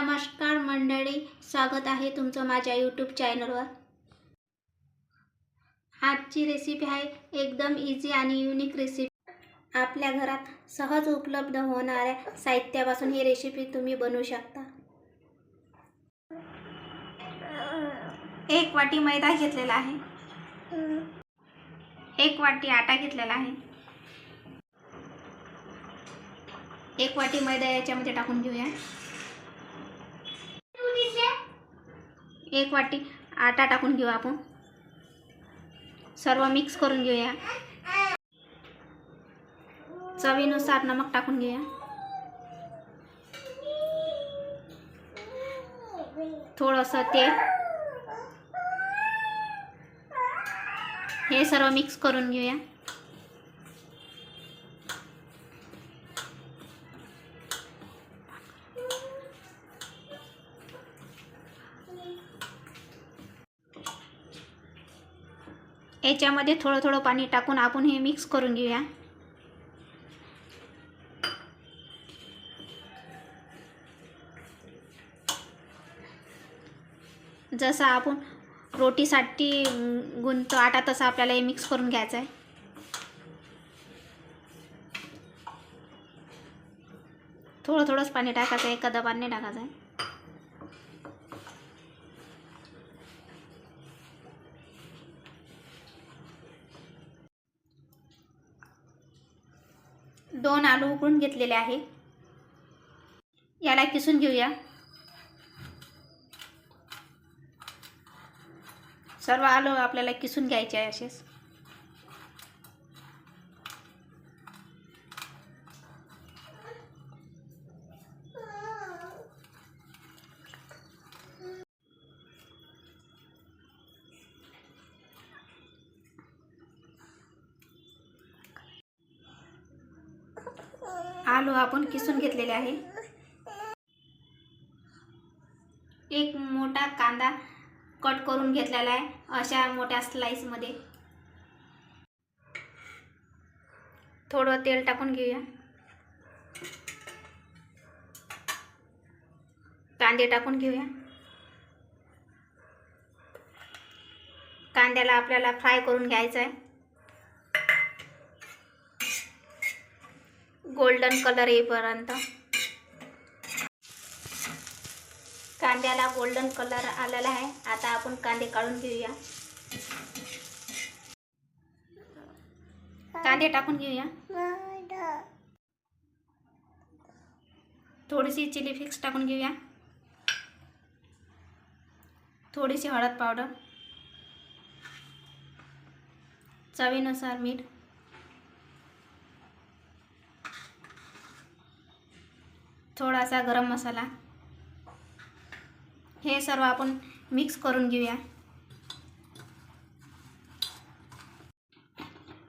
नमस्कार मंडळी स्वागत आहे तुमचं माझ्या यूट्यूब चॅनलवर आजची रेसिपी आहे एकदम इझी आणि युनिक रेसिपी आपल्या घरात सहज उपलब्ध होणाऱ्या साहित्यापासून ही रेसिपी तुम्ही बनवू शकता. एक वाटी मैदा घेतलेला आहे. एक वाटी आटा घेतलेला आहे. एक वाटी मैदा याच्यामध्ये टाकून घेऊया. एक वाटी आटा टाकून घेऊ आपण. सर्व मिक्स करून घेऊया. चवीनुसार नमक टाकून घेऊया. थोडंसं तेल. हे सर्व मिक्स करून घेऊया. याच्यामध्ये थोडं थोडं पाणी टाकून आपण हे मिक्स करून घेऊया. जसं आपण रोटीसाठी गुंतो आटा तसा आपल्याला हे मिक्स करून घ्यायचं आहे. थोडं थोडंच पाणी टाकायचं आहे एका दबाने टाकायचं आहे. दोन आलू उकळून घेतलेले आहे. याला किसून घेऊया. सर्व आलू आपल्याला किसून घ्यायचे आहे असेच. आलू आपण किसून घेतलेले आहे. एक मोठा कांदा कट करून घेतलेला आहे अशा मोठ्या स्लाईसमध्ये थोडं तेल टाकून घेऊया. कांदे टाकून घेऊया. कांद्याला आपल्याला फ्राय करून घ्यायचं आहे. गोल्डन कलर येईपर्यंत कांद्याला गोल्डन कलर आलेला आहे. आता आपण कांदे काढून घेऊया. कांदे टाकून घेऊया. थोडीशी चिली फिक्स टाकून घेऊया. थोडीशी हळद पावडर. चवीनुसार मीठ. थोडासा गरम मसाला. हे सर्व आपण मिक्स करून घेऊया.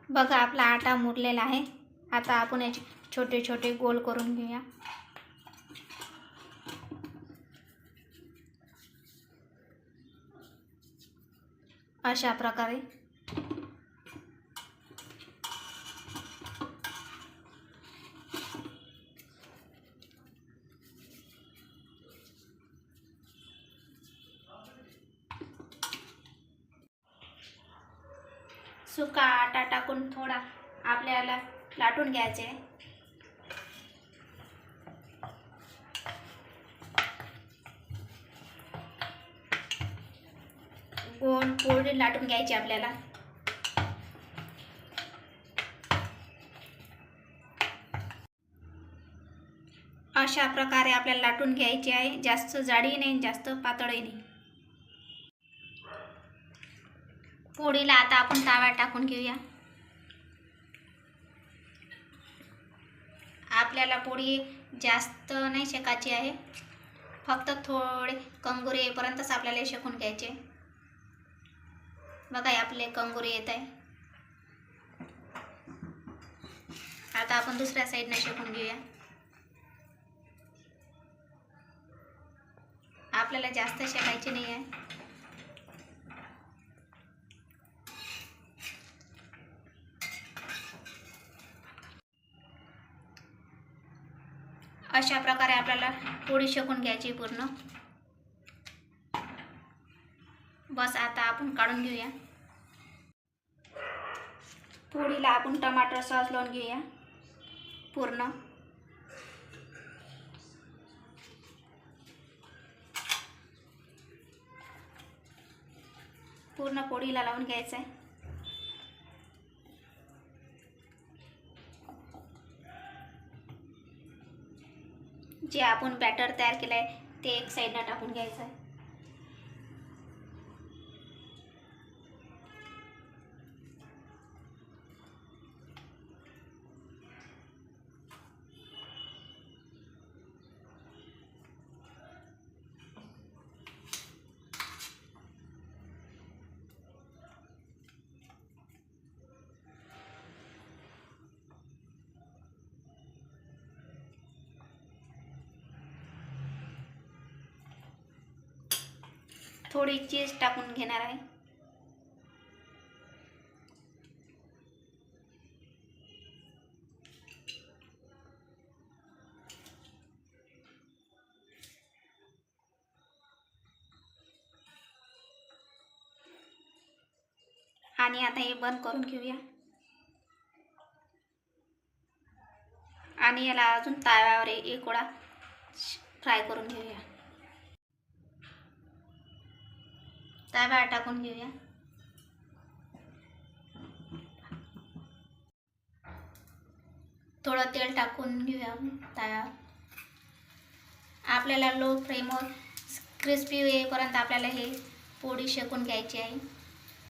बघा आपला आटा मुरलेला आहे. आता आपण याचे छोटे छोटे गोल करून घेऊया. अशा प्रकारे. सुका आटा टाकून थोडा आपल्याला लाटून घ्यायचे. आहे. गोल पोळी लाटून घ्यायची आपल्याला. अशा प्रकारे आपल्याला लाटून घ्यायची आहे. जास्त जाडी नाही जास्त पातळही नाही पोळीला आता आपण तव्या टाकून घेऊया. आपल्याला पोळी जास्त नाही शेकायची आहे. फक्त थोडे कंगुरे येईपर्यंतच आपल्याला शेकून घ्यायचे. बघा आपले कंगुरे येत आहे. आता आपण दुसऱ्या साईडनं शेकून घेऊया. आपल्याला जास्त शेकायचे नाही आहे. अशा प्रकारे आपल्याला पोळी शेकून घ्यायची पूर्ण. बस आता आपण काढून घेऊया. पोळीला आपण टमाटर सॉस लावून घेऊया. पूर्ण. पूर्ण पोळीला लावून घ्यायचं आहे जे आपण बॅटर तयार केलं आहे ते एक साईडला टाकून घ्यायचं आहे. थोडी चीज टाकून घेणार आहे. आणि आता हे बंद करून घेऊया. आणि याला अजून तव्यावर एक वेळा फ्राय करून घेऊया. तव्यावर टाकून घेऊया? थोडं तेल टाकून घेऊया तव्यावर आपल्याला लो फ्लेमवर क्रिस्पी येईपर्यंत आपल्याला हे पोळी शेकून घ्यायची आहे.